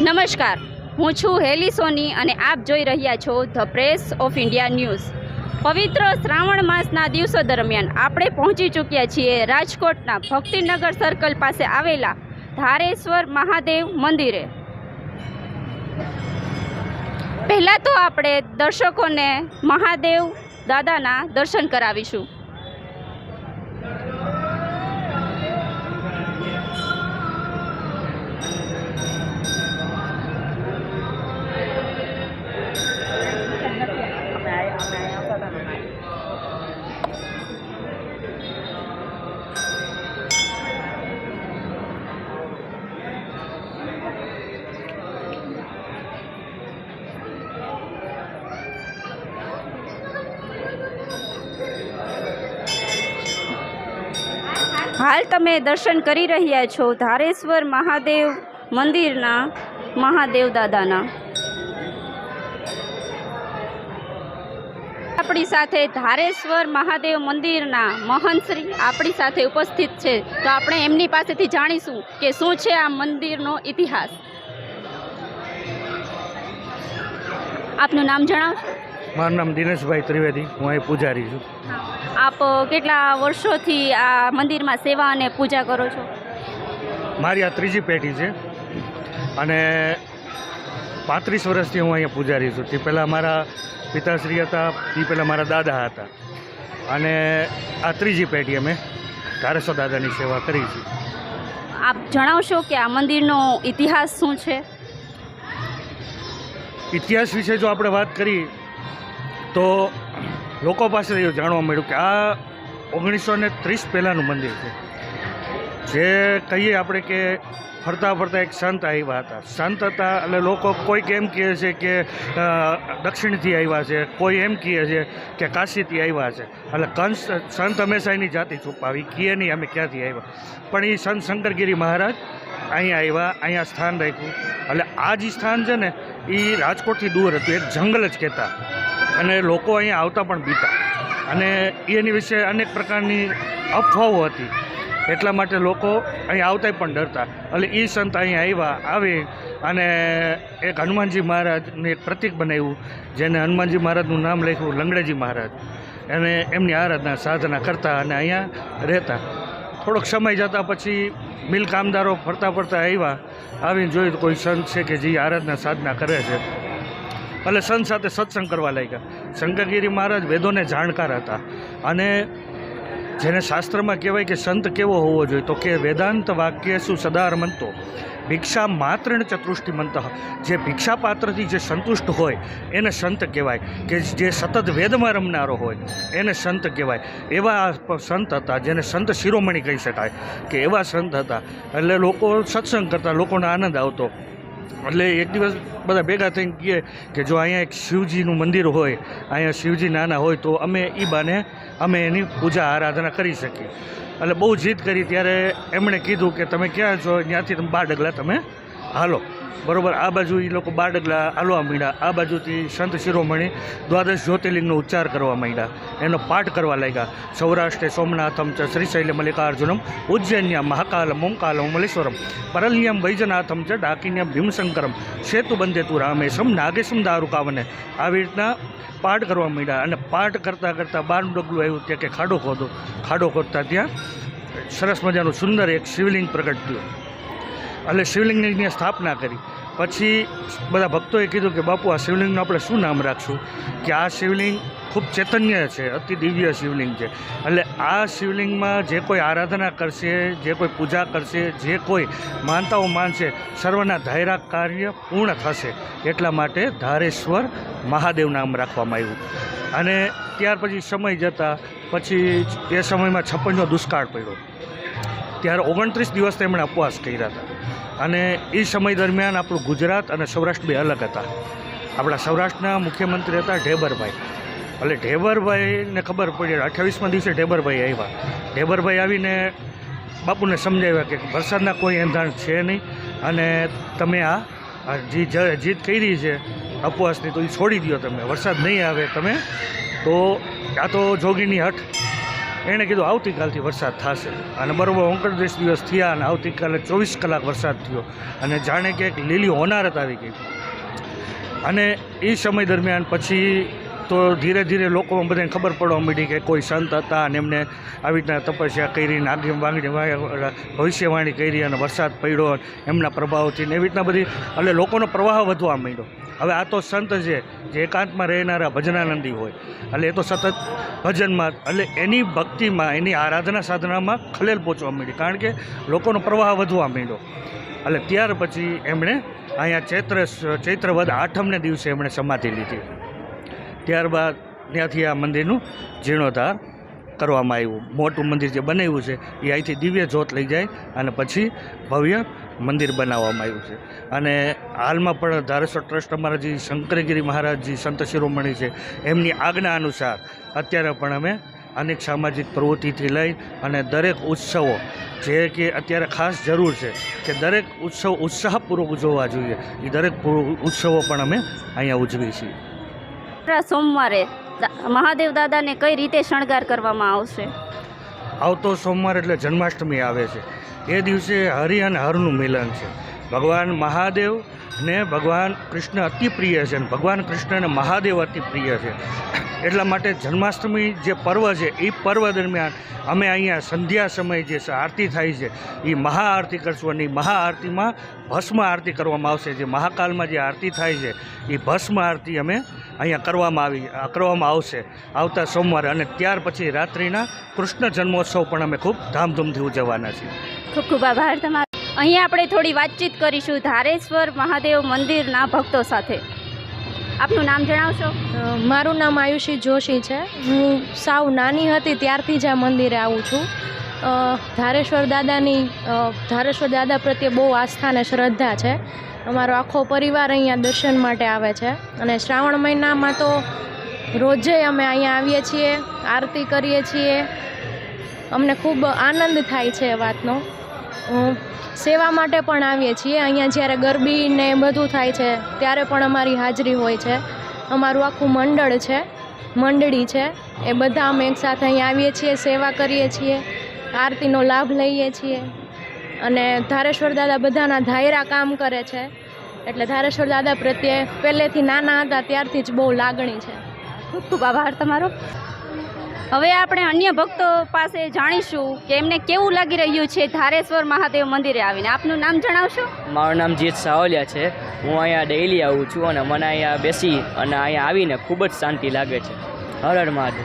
નમસ્કાર. હું છું હેલી સોની અને આપ જોઈ રહ્યા છો the press of India news. પવિત્ર શ્રાવણ માસના દિવસો દરમિયાન આપણે પહોંચી ચૂક્યા છીએ રાજકોટના ભક્તિનગર સર્કલ પાસે આવેલા ધારેશ્વર મહાદેવ મંદિરે. પહેલાં તો આપણે દર્શકોને મહાદેવ દાદાના દર્શન કરાવીશું. હાલ તમે દર્શન કરી રહ્યા છો ધારેશ્વર મહાદેવ મંદિરના મહાદેવ દાદાના. આપણી સાથે ધારેશ્વર મહાદેવ મંદિરના મહંતશ્રી આપણી સાથે ઉપસ્થિત છે. તો આપણે એમની પાસેથી જાણીશું કે શું છે આ મંદિરનો ઇતિહાસ. આપનું નામ જણાવશો મારું નામ દિનેશભાઈ ત્રિવેદી. હું અહીં પૂજારી છું. આપ કેટલા વર્ષોથી આ મંદિરમાં સેવા અને પૂજા કરો છો? મારી આ ત્રીજી પેઢી છે. અને પાંત્રીસ વર્ષથી હું અહીંયા પૂજારી છું. તે પહેલાં મારા પિતાશ્રી હતા તે પહેલાં મારા દાદા હતા. અને આ ત્રીજી પેઢી અમે ધારેશ્વર દાદાની સેવા કરી છે. આપ જણાવશો કે આ મંદિરનો ઇતિહાસ શું છે? ઇતિહાસ વિશે જો આપણે વાત કરીએ તો લોકો પાસેથી એવું જાણવા મળ્યું કે આ ઓગણીસો ને ત્રીસ પહેલાંનું મંદિર છે. જે કહીએ આપણે કે ફરતા ફરતા એક સંત આવ્યા હતા. સંત હતા એટલે લોકો કોઈક એમ કહે છે કે દક્ષિણથી આવ્યા છે. કોઈ એમ કહે છે કે કાશીથી આવ્યા છે. એટલે કંસ, સંત હંમેશા એની જાતિ છુપાવી. કહે નહીં, અમે ક્યાંથી આવ્યા? પણ એ સંત શંકરગીરી મહારાજ અહીંયા આવ્યા, અહીંયા સ્થાન રાખ્યું. એટલે આ જે સ્થાન છે ને એ રાજકોટથી દૂર હતું. એક જંગલ જ કહેતા. અને લોકો અહીંયા આવતા પણ બીતા. અને એની વિશે અનેક પ્રકારની અફવાઓ હતી. એટલા માટે લોકો અહીં આવતા પણ ડરતા. એટલે એ સંત અહીં આવ્યા, આવી અને એક હનુમાનજી મહારાજને એક પ્રતિક બનાવ્યું, જેને હનુમાનજી મહારાજનું નામ લખ્યું લંગડેજી મહારાજ. અને એમની આરાધના, સાધના કરતા અને અહીંયા રહેતા. થોડોક સમય જતાં પછી મિલ કામદારો ફરતા ફરતા આવ્યા. આવીને જોયું કોઈ સંત છે કે જે આરાધના સાધના કરે છે. એટલે સંત સાથે સત્સંગ કરવા લાગ્યા. શંકરગીરી મહારાજ વેદોને જાણકાર હતા. અને જેને શાસ્ત્રમાં કહેવાય કે સંત કેવો હોવો જોઈએ? તો કે વેદાંત વાક્ય શું સદાર મંતો ભિક્ષા માત્ર ચતુષ્ટિ મંત જે ભિક્ષા પાત્રથી જે સંતુષ્ટ હોય, એને સંત કહેવાય. કે જે સતત વેદમાં રમનારો હોય, એને સંત કહેવાય. એવા સંત હતા જેને સંત શિરોમણી કહી શકાય. કે એવા સંત હતા. એટલે લોકો સત્સંગ કરતા, લોકોને આનંદ આવતો. એટલે એક દિવસ બધા ભેગા થઈને કહે કે જો અહીંયા એક શિવજીનું મંદિર હોય, અહીંયા શિવજી નાના હોય, તો અમે એ બાને, અમે એની પૂજા આરાધના કરી શકીએ. એટલે બહુ જીદ કરી ત્યારે એમણે કીધું કે તમે ક્યાં છો? ત્યાંથી તમે બાર ડગલા તમે હાલો, બરોબર, આ બાજુ એ લોકો બારડગલા હાલવા માંડ્યા. આ બાજુથી સંત શિરોમણી દ્વાદશ જ્યોતિર્લિંગનો ઉચ્ચાર કરવા માંડ્યા. એનો પાઠ કરવા લાગ્યા. સૌરાષ્ટ્રે સોમનાથમ ચ શ્રીશૈલ મલ્લિકાર્જુનમ, ઉજ્જૈન્યા મહાકાલમ, ઓમકાલમ, મલેશ્વરમ, પરલ્યમ વૈજનાથમ ચ ડાકિન્યમ, ભીમશંકરમ સેતુ બંધે તું રામેશમ, નાગેશમ દારૂકાવને આવી રીતના પાઠ કરવા માંડ્યા. અને પાઠ કરતાં કરતાં બારનું ડગલું આવ્યું ત્યાં કે ખાડો ખોદો. ખાડો ખોદતા ત્યાં સરસ મજાનું સુંદર એક શિવલિંગ પ્રગટ થયું. એટલે શિવલિંગની સ્થાપના કરી. પછી બધા ભક્તોએ કીધું કે બાપુ, આ શિવલિંગનું આપણે શું નામ રાખશું? કે આ શિવલિંગ ખૂબ ચૈતન્ય છે, અતિ દિવ્ય શિવલિંગ છે. એટલે આ શિવલિંગમાં જે કોઈ આરાધના કરશે, જે કોઈ પૂજા કરશે, જે કોઈ માનતાઓ માનશે, સર્વના ધાયરા કાર્ય પૂર્ણ થશે. એટલા માટે ધારેશ્વર મહાદેવ નામ રાખવામાં આવ્યું. અને ત્યાર પછી સમય જતાં, પછી એ સમયમાં છપ્પનનો દુષ્કાળ પડ્યો. ત્યારે ઓગણત્રીસ દિવસ તેમણે ઉપવાસ કર્યા હતા. અને એ સમય દરમિયાન આપણું ગુજરાત અને સૌરાષ્ટ્ર બે અલગ હતા. આપણા સૌરાષ્ટ્રના મુખ્યમંત્રી હતા ઢેબરભાઈ. એટલે ઢેબરભાઈને ખબર પડી, અઠ્યાવીસમાં દિવસે ઢેબરભાઈ આવ્યા. ઢેબરભાઈ આવીને બાપુને સમજાવ્યા કે વરસાદના કોઈ એંધાણ છે નહીં અને તમે આ જે જીત કરી છે ઉપવાસની તો એ છોડી દો તમે. વરસાદ નહીં આવે તમે, તો આ તો જોગીની હઠ. એણે કીધું, આવતીકાલથી વરસાદ થશે. અને બરાબર ઓગણત્રીસ દિવસ થયા અને આવતીકાલે ચોવીસ કલાક વરસાદ થયો. અને જાણે કે એક લીલી હોનારત આવી ગઈ. અને એ સમય દરમિયાન પછી તો ધીરે ધીરે લોકોમાં બધાને ખબર પડવા માંડી કે કોઈ સંત હતા અને એમને આવી રીતના તપસ્યા કરી નાગરી વાગણી ભવિષ્યવાણી કરી અને વરસાદ પડ્યો એમના પ્રભાવથી ને એવી રીતના બધી, એટલે લોકોનો પ્રવાહ વધવા માંડ્યો. હવે આ તો સંત છે, જે એકાંતમાં રહેનારા ભજનાનંદી હોય. એટલે એ તો સતત ભજનમાં, એટલે એની ભક્તિમાં, એની આરાધના સાધનામાં ખલેલ પહોંચવા માંડી. કારણ કે લોકોનો પ્રવાહ વધવા માંડ્યો. એટલે ત્યાર પછી એમણે અહીંયા ચૈત્ર, ચૈત્રવદ આઠમને દિવસે એમણે સમાધિ લીધી. ત્યારબાદ ત્યાંથી આ મંદિરનું જીર્ણોદ્ધાર કરવામાં આવ્યું. મોટું મંદિર જે બનાવ્યું છે, એ અહીંથી દિવ્ય જ્યોત લઈ જાય અને પછી ભવ્ય મંદિર બનાવવામાં આવ્યું છે. અને હાલમાં પણ ધારેશ્વર ટ્રસ્ટ અમારા જે શંકરગીરી મહારાજજી સંત શિરોમણી છે, એમની આજ્ઞા અનુસાર અત્યારે પણ અમે અનેક સામાજિક પ્રવૃત્તિથી લઈ અને દરેક ઉત્સવો, જે કે અત્યારે ખાસ જરૂર છે કે દરેક ઉત્સવ ઉત્સાહપૂર્વક ઉજવવા જોઈએ, એ દરેક ઉત્સવો પણ અમે અહીંયા ઉજવીએ છીએ. આવતા સોમવારે મહાદેવ દાદાને કઈ રીતે શણગાર કરવામાં આવશે? આવતો સોમવાર એટલે જન્માષ્ટમી આવે છે. એ દિવસે હરિ અને હરનું મિલન છે. ભગવાન મહાદેવ ને ભગવાન કૃષ્ણ અતિ પ્રિય છે અને ભગવાન કૃષ્ણ અને મહાદેવ અતિ પ્રિય છે. એટલા માટે જન્માષ્ટમી જે પર્વ છે એ પર્વ દરમિયાન અમે અહીંયા સંધ્યા સમયે જે આરતી થાય છે એ મહાઆરતી કરશું અને એ મહાઆરતીમાં ભસ્મ આરતી કરવામાં આવશે. જે મહાકાલમાં જે આરતી થાય છે એ ભસ્મ આરતી અમે અહીંયા કરવામાં આવી કરવામાં આવશે આવતા સોમવારે. અને ત્યાર પછી રાત્રિના કૃષ્ણ જન્મોત્સવ પણ અમે ખૂબ ધામધૂમથી ઉજવવાના છીએ. ખૂબ ખૂબ આભાર તમારો. અહીં આપણે થોડી વાતચીત કરીશું ધારેશ્વર મહાદેવ મંદિરના ભક્તો સાથે. આપનું નામ જણાવશો? મારું નામ આયુષી જોશી છે. હું સાવ નાની હતી ત્યારથી જ આ મંદિરે આવું છું. ધારેશ્વર દાદાની ધારેશ્વર દાદા પ્રત્યે બહુ આસ્થા અને શ્રદ્ધા છે. અમારો આખો પરિવાર અહીંયા દર્શન માટે આવે છે. અને શ્રાવણ મહિનામાં તો રોજે અમે અહીંયા આવીએ છીએ, આરતી કરીએ છીએ. અમને ખૂબ આનંદ થાય છે એ વાતનો. સેવા માટે પણ આવીએ છીએ. અહીંયા જ્યારે ગરબી ને બધું થાય છે, ત્યારે પણ અમારી હાજરી હોય છે. અમારું આખું મંડળ છે, મંડળી છે. એ બધા અમે એકસાથે અહીંયા આવીએ છીએ, સેવા કરીએ છીએ, આરતીનો લાભ લઈએ છીએ. અને ધારેશ્વર દાદા બધાના ધાયરા કામ કરે છે. એટલે ધારેશ્વર દાદા પ્રત્યે પહેલેથી નાના હતા, ત્યારથી જ બહુ લાગણી છે. ખૂબ ખૂબ આભાર તમારો. હવે આપણે અન્ય ભક્તો પાસે જાણીશું કે એમને કેવું લાગી રહ્યું છે ધારેશ્વર મહાદેવ મંદિરે આવીને. આપનું નામ જણાવશો? મારું નામ જીત સાવલિયા છે. હું અહીંયા ડેઇલી આવું છું અને મને અહીંયા બેસી અને અહીંયા આવીને ખૂબ જ શાંતિ લાગે છે. હર હર મહાદેવ.